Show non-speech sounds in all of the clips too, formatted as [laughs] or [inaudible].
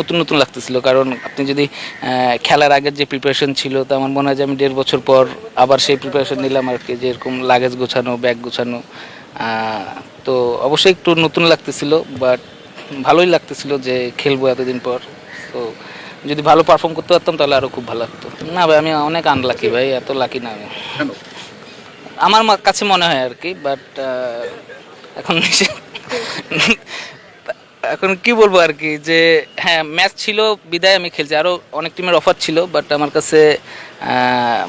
নতুন নতুন লাগতেছিল। কারণ আপনি যদি খেলার আগের যে প্রিপারেশন ছিল তো আমার মনে হয় যে আমি দেড় বছর পর আবার সেই প্রিপারেশন নিলাম আর কি যেরকম লাগেজ গোছানো ব্যাগ গোছানো তো অবশ্যই একটু নতুন লাগতেছিল বাট ভালোই লাগতেছিল যে খেলব এতদিন পর। তো যদি ভালো পারফর্ম করতে পারতাম তাহলে আরও খুব ভালো লাগতো। না ভাই আমি অনেক আনলাকি ভাই এত লাকি না আমি। আমার কাছে মনে হয় আর কি বাট এখন এখন কি বলব আর কি যে হ্যাঁ ম্যাচ ছিল বিদায় আমি খেলছি। আরও অনেক টিমের অফার ছিল বাট আমার কাছে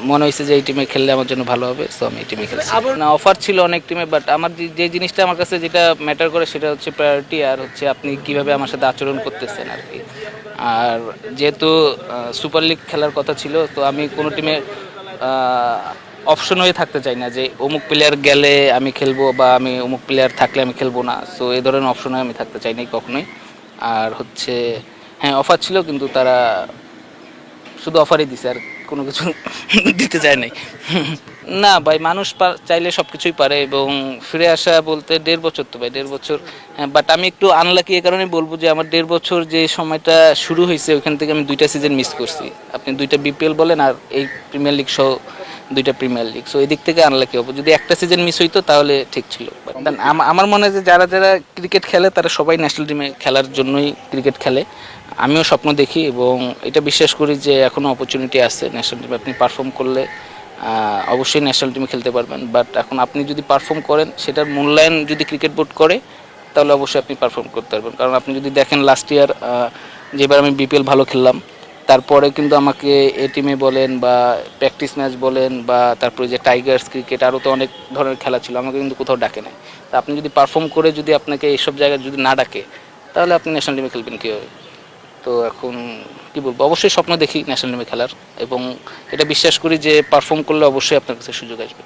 মনে হয়েছে যে এই টিমে খেললে আমার জন্য ভালো হবে সো আমি এই টিমে খেলছি। না অফার ছিল অনেক টিমে বাট আমার যে- যে জিনিসটা আমার কাছে যেটা ম্যাটার করে সেটা হচ্ছে প্রায়োরিটি আর হচ্ছে আপনি কীভাবে আমার সাথে আচরণ করতেছেন আর কি। আর যেহেতু সুপার লিগ খেলার কথা ছিল তো আমি কোনো টিমে অপশন হয়ে থাকতে চাই না যে অমুক প্লেয়ার গেলে আমি খেলব বা আমি অমুক প্লেয়ার থাকলে আমি খেলব না। সো এই ধরনের অপশনে আমি থাকতে চাই না কখনোই। আর হচ্ছে হ্যাঁ অফার ছিল কিন্তু তারা শুধু অফারই দিছে, আর কোনো কিছু [laughs] দিতে চায় নাই। না, ভাই, মানুষ চাইলে সব কিছুই পারে এবং ফিরে আসা বলতে দেড় বছর তো ভাই, দেড় বছর। বাট আমি একটু আনলাকি এ কারণে বলব যে আমার দেড় বছর যে সময়টা শুরু হয়েছে, ওইখান থেকে আমি দুইটা সিজন মিস করছি। আপনি দুইটা বিপিএল বলেন আর এই প্রিমিয়ার লিগ সহ দুইটা প্রিমিয়ার লিগ সো এই দিক থেকে আনলাকি হব। যদি একটা সিজন মিস হইতো তাহলে ঠিক ছিল। আমার মনে হয় যে যারা যারা ক্রিকেট খেলে তারা সবাই ন্যাশনাল টিমে খেলার জন্যই ক্রিকেট খেলে। আমিও স্বপ্ন দেখি এবং এটা বিশ্বাস করি যে এখনও অপরচুনিটি আছে ন্যাশনাল টিমে আপনি পারফর্ম করলে অবশ্যই ন্যাশনাল টিমে খেলতে পারবেন। বাট এখন আপনি যদি পারফর্ম করেন সেটার মূল্যায়ন যদি ক্রিকেট বোর্ড করে তাহলে অবশ্যই আপনি পারফর্ম করতে পারবেন। কারণ আপনি যদি দেখেন লাস্ট ইয়ার যেবার আমি বিপিএল ভালো খেললাম তারপরে কিন্তু আমাকে এ টিমে বলেন বা প্র্যাকটিস ম্যাচ বলেন বা তারপরে যে টাইগার্স ক্রিকেট আরও তো অনেক ধরনের খেলা ছিল, আমাকে কিন্তু কোথাও ডাকে নাই। তা আপনি যদি পারফর্ম করে যদি আপনাকে এইসব জায়গায় যদি না ডাকে, তাহলে আপনি ন্যাশনাল টিমে খেলবেন কীভাবে? তো এখন কি বলব, অবশ্যই স্বপ্ন দেখি ন্যাশনাল টিমে খেলার এবং এটা বিশ্বাস করি যে পারফর্ম করলে অবশ্যই আপনার কাছে সুযোগ আসবে।